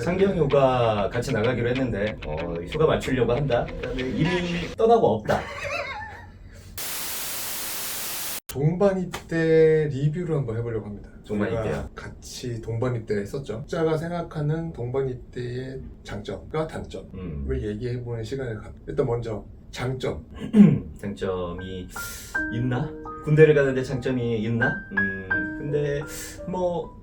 상경 휴가 같이 나가기로 했는데 어, 휴가 맞추려고 한다. 그다음에 이미 떠나고 없다. 동반입 때 리뷰를 한번 해보려고 합니다. 동반입 저희가 때요? 같이 동반입 때 했었죠. 자가 생각하는 동반입 때의 장점과 단점을 음, 얘기해보는 시간을 갖. 일단 먼저 장점. 장점이 있나? 군대를 가는데 장점이 있나? 음, 근데 뭐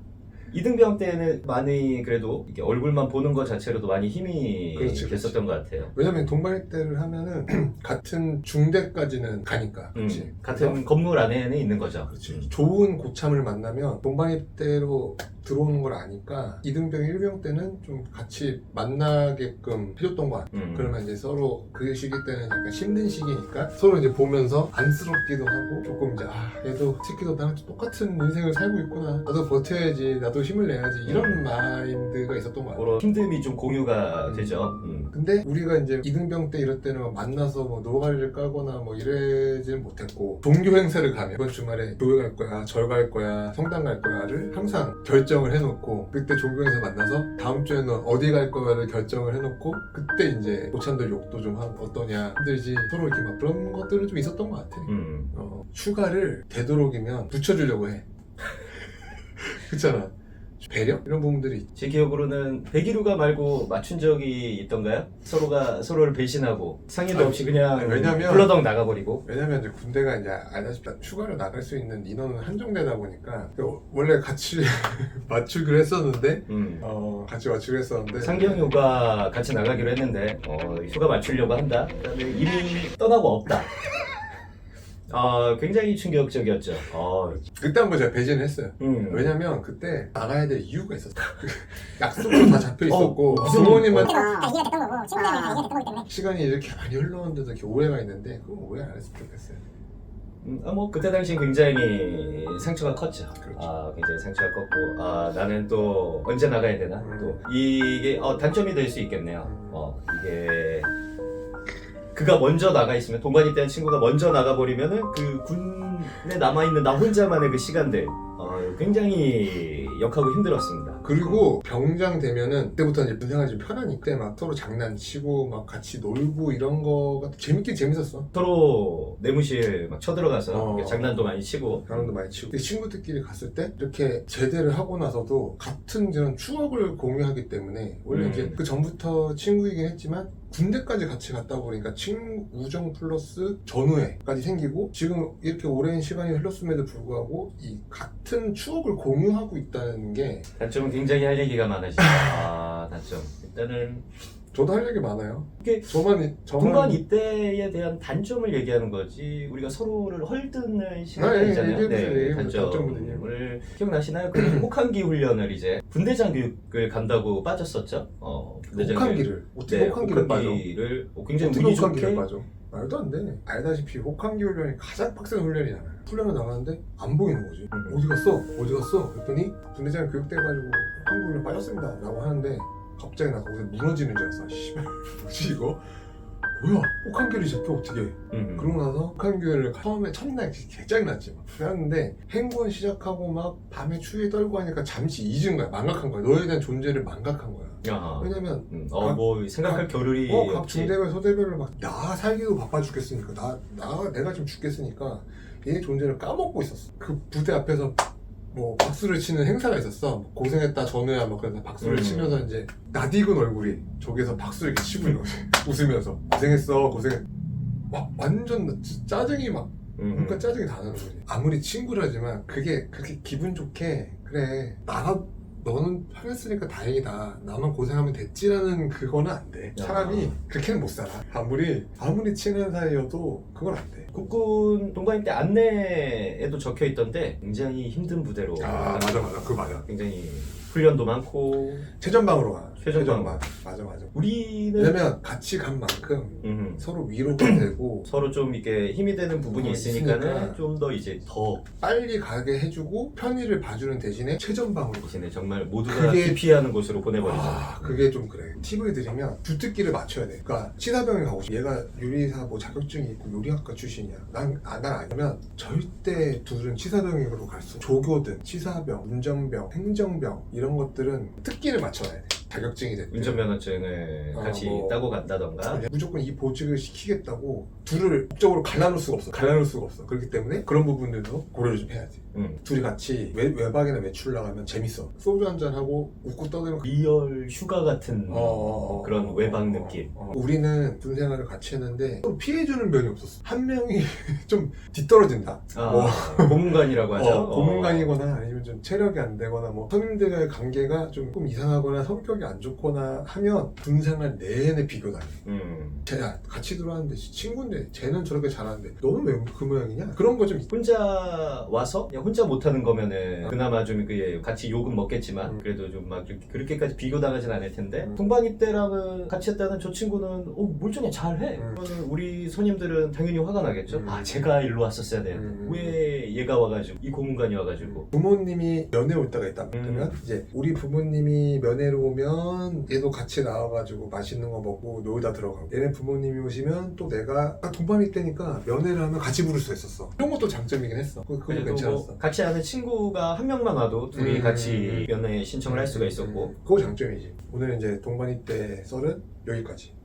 이등병 때는 많이 그래도 이렇게 얼굴만 보는 것 자체로도 많이 힘이 그렇지. 됐었던 것 같아요. 왜냐면 동반입 때를 하면은 같은 중대까지는 가니까. 음, 그렇지. 같은 건물 안에는 있는 거죠. 그렇지. 음. 좋은 고참을 만나면 동반입 때로 들어오는 걸 아니까 이등병, 일병 때는 좀 같이 만나게끔 해줬던 것 같아. 음. 그러면 이제 서로 그 시기 때는 약간 힘든 시기니까 서로 이제 보면서 안쓰럽기도 하고 조금 이제 아 얘도 새끼도 나랑 똑같은 인생을 살고 있구나 나도 버텨야지 나도 힘을 내야지 이런 음. 마인드가 있었던 것 같아요 그런 힘듦이 좀 공유가 음. 되죠. 음. 근데 우리가 이제 이등병 때 이럴 때는 막 만나서 뭐 노가리를 까거나 뭐 이러지는 못했고 종교 행사를 가면 이번 주말에 교회 갈 거야 절 갈 거야 성당 갈 거야를 항상 결정을 해놓고 그때 종교 행사 만나서 다음 주에는 어디 갈 거야를 결정을 해놓고 그때 이제 고참들 욕도 좀 하고 어떠냐 힘들지 서로 이렇게 막 그런 것들은 좀 있었던 것 같아 음. 어, 휴가를 되도록이면 붙여주려고 해 그렇잖아 배려? 이런 부분들이 있지 제 기억으로는 백일휴가 말고 맞춘 적이 있던가요? 서로가 서로를 배신하고 상의도 아니, 없이 그냥 아니, 왜냐면- 불러덩 나가버리고 왜냐면 이제 군대가 이제 알다시피 휴가를 나갈 수 있는 인원은 한정되다 보니까 그 원래 같이 맞추기로 했었는데 음. 어 같이 맞추기로 했었는데 상경휴가 같이 나가기로 했는데 어, 휴가 맞추려고 한다. 그다음에 이미 떠나고 없다. 어, 굉장히 충격적이었죠. 어, 그때 한번 제가 배신을 했어요. 음. 왜냐면 그때 나가야 될 이유가 있었어. 약속도 다 잡혀 있었고 어, 무슨- 부모님한테 다 이해가 됐던 거고 친구들이랑 다 이해가 됐던 거기 때문에 시간이 이렇게 많이 흘러왔는데도 이렇게 오해가 있는데 그건 오해 안 했으면 좋겠어요. 음, 아, 뭐 그때 당시 굉장히 상처가 컸죠. 그렇죠. 아, 굉장히 상처가 컸고, 아, 나는 또 언제 나가야 되나? 음. 또 이게 어, 단점이 될 수 있겠네요. 어, 이게 그가 먼저 나가 있으면 동반이 때는 친구가 먼저 나가 버리면은 그 군에 남아 있는 나 혼자만의 그 시간들 어, 굉장히 역하고 힘들었습니다. 그리고 병장 되면은 그때부터 이제 군생활이 좀 편하니까 그때 막 서로 장난치고 막 같이 놀고 이런 거가 재밌긴 재밌었어. 서로 내무실 막 쳐들어가서 어. 장난도 많이 치고 사람도 많이 치고 근데 친구들끼리 갔을 때 이렇게 제대를 하고 나서도 같은 그런 추억을 공유하기 때문에 원래 음. 이제 그 전부터 친구이긴 했지만 군대까지 같이 갔다 보니까 친구 우정 플러스 전우애까지 생기고 지금 이렇게 오랜 시간이 흘렀음에도 불구하고 이 같은 추억을 공유하고 있다는 게 단점은 굉장히 할 얘기가 많아지죠. 아 단점 일단은 저도 할 얘기 많아요. 이게 저만 저만 동반 입대에 대한 단점을 얘기하는 거지 우리가 서로를 헐뜯는 아, 예, 시간이 예. 얘기해보세요, 얘기해보세요. 단점을 기억나시나요? 그 혹한기 훈련을 이제 군대장 교육을 간다고 빠졌었죠. 어, 군대장 혹한기를 어떻게 네, 혹한기를 빠져? 혹한기를 어, 굉장히 운이 좋게 빠져? 말도 안 돼. 알다시피 혹한기 훈련이 가장 빡센 훈련이잖아요. 훈련을 나가는데 안 보이는 거지. 음. 어디 갔어? 어디 갔어? 그랬더니 군대장 교육돼 가지고 혹한기 훈련 빠졌습니다. 라고 하는데 갑자기 나 거기서 무너지는 줄 알았어. 씨발 뭐지 이거? 뭐야? 혹한기를 잡혀 어떻게? 해? 음. 그러고 나서 혹한교회를 처음에 첫날 개짱 났지 막 그랬는데 행군 시작하고 막 밤에 추위에 떨고 하니까 잠시 잊은 거야 망각한 거야 너에 대한 존재를 망각한 거야 아하. 왜냐면 음, 어, 뭐 생각할 겨를이 어, 각 없지. 중대별 소대별로 막 나 살기도 바빠 죽겠으니까 나, 나 내가 지금 죽겠으니까 얘 존재를 까먹고 있었어 그 부대 앞에서 뭐 박수를 치는 행사가 있었어. 뭐 고생했다 전우야 막 그래서 박수를 음. 치면서 이제 낯익은 얼굴이 저기서 박수를 이렇게 치고 있는 거지. 웃으면서. 고생했어 고생했. 막 완전 짜증이 막 음. 뭔가 짜증이 다 나는 거지. 아무리 친구라지만 그게 그렇게 기분 좋게 그래 나가 너는 편했으니까 다행이다. 나만 고생하면 됐지라는 그거는 안돼. 야. 사람이 그렇게는 못 살아. 아무리 아무리 친한 사이여도 그건 안 돼. 국군 동반입 때 안내에도 적혀 있던데 굉장히 힘든 부대로 아 맞아 맞아. 그거 맞아. 굉장히 훈련도 많고 최전방으로 가 최전방. 맞아 맞아 우리는 왜냐면 같이 간 만큼 음, 서로 위로가 되고 서로 좀 이렇게 힘이 되는 부분이 어, 있으니까는 있으니까. 좀 더 이제 더 빨리 가게 해주고 편의를 봐주는 대신에 최전방으로 가 대신에 정말 모두가 그게- 기피하는 곳으로 보내버리죠. 아, 그게 좀 그래. 팁을 드리면 주특기를 맞춰야 돼. 그러니까 치사병에 가고 싶어. 얘가 요리사 뭐 자격증이 있고 요리학과 출신이야. 난, 아, 난 아니면 절대 둘은 치사병으로 갈 수. 없어. 조교든, 치사병, 운전병, 행정병 이런 것들은 특기를 맞춰야 돼. 자격증이 됐든 운전면허증을 아, 같이 뭐. 따고 간다던가? 무조건 이 보직을 시키겠다고 둘을 법적으로 갈라놓을 수가 없어. 갈라놓을 수가 없어. 그렇기 때문에 그런 부분들도 고려를 좀 해야지. 음. 둘이 같이 외, 외박이나 외출 나가면 재밌어. 소주 한 잔 하고 웃고 떠들면 리얼 휴가 같은 어, 어, 어, 그런 어, 외박 어, 느낌. 어, 어. 우리는 군 생활을 같이 했는데 좀 피해주는 면이 없었어. 한 명이 좀 뒤떨어진다. 아, 고문관이라고 하죠? 어, 고문관이거나 아니면 좀 체력이 안 되거나 뭐 선임들과의 관계가 조금 이상하거나 성격이 안 좋거나 하면 군 생활 내내 비교당해 음. 쟤야 같이 들어왔는데 친구인데 쟤는 저렇게 잘하는데 너는 왜 그 모양이냐 그런 거 좀 혼자 와서 그냥 혼자 못하는 거면은 그나마 좀그 같이 욕은 먹겠지만 음. 그래도 좀 막 그렇게까지 비교당하진 않을 텐데 음. 동반이 때랑은 같이 했다는 저 친구는 어 멀쩡해 잘해 음. 그러면 우리 손님들은 당연히 화가 나겠죠 음. 아 제가 일로 왔었어야 되는데 음. 왜 얘가 와가지고 이 고문관이 와가지고 부모님이 면회 올 때가 있다 음. 그러면 이제 우리 부모님이 면회로 오면 얘도 같이 나와가지고 맛있는 거 먹고 놀다 들어가고. 얘네 부모님이 오시면 또 내가 아, 동반이 때니까 면회를 하면 같이 부를 수 있었어. 그런 것도 장점이긴 했어. 그거 그래도 괜찮았어. 뭐 같이 아는 친구가 한 명만 와도 둘이 음. 같이 면회 신청을 할 수가 있었고. 음, 그거 장점이지. 오늘 이제 동반이 때 썰은 여기까지